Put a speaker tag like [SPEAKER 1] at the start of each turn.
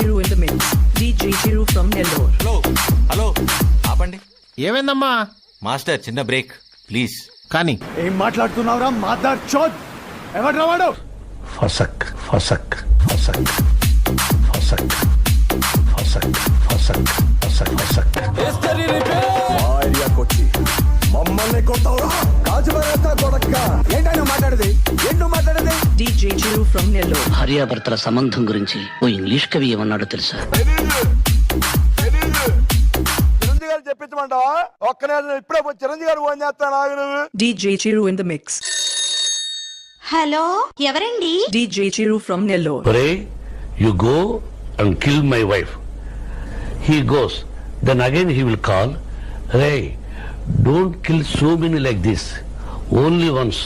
[SPEAKER 1] The mix. DJ Chiru from Nellore.
[SPEAKER 2] Hello hello ఆపండి.
[SPEAKER 3] ఏమైందమ్మా?
[SPEAKER 2] Master చిన్న బ్రేక్. ప్లీజ్
[SPEAKER 3] కానీ.
[SPEAKER 4] ఏం మాట్లాడుతున్నావురా మాదార్ చోద్! ఎవడ్రా వాడు?
[SPEAKER 5] ఫసక్ ఫసక్ ఫసక్ ఫసక్ ఫసక్ ఫసక్ ఫసక్ ఫసక్.
[SPEAKER 6] ఏరియాకొచ్చి మమ్మల్ని కొడతావురా కాజుబరేస్తా కొడక్క. ఏంటైనా మాట్లాడేది? ఏంటో మాట్లాడేది?
[SPEAKER 1] DJ Chiru from Nellore.
[SPEAKER 7] భార్యాభర్తల సంబంధం గురించి ఓ ఇంగ్లీష్ కవి ఏమన్నాడో తెలుసా?
[SPEAKER 6] చిరంజీవి గారు చెప్పించమంటావా? ఒక్క నేను ఇప్పుడే పోయి చిరంజీవి గారు ఫోన్ చేస్తాను ఆగు నువ్వు.
[SPEAKER 1] DJ Chiru in the mix.
[SPEAKER 8] Hello ఎవరండి?
[SPEAKER 1] DJ Chiru from Nellore.
[SPEAKER 5] ఒరే you go and kill my wife he goes then again he will call ray don't kill so many like this only once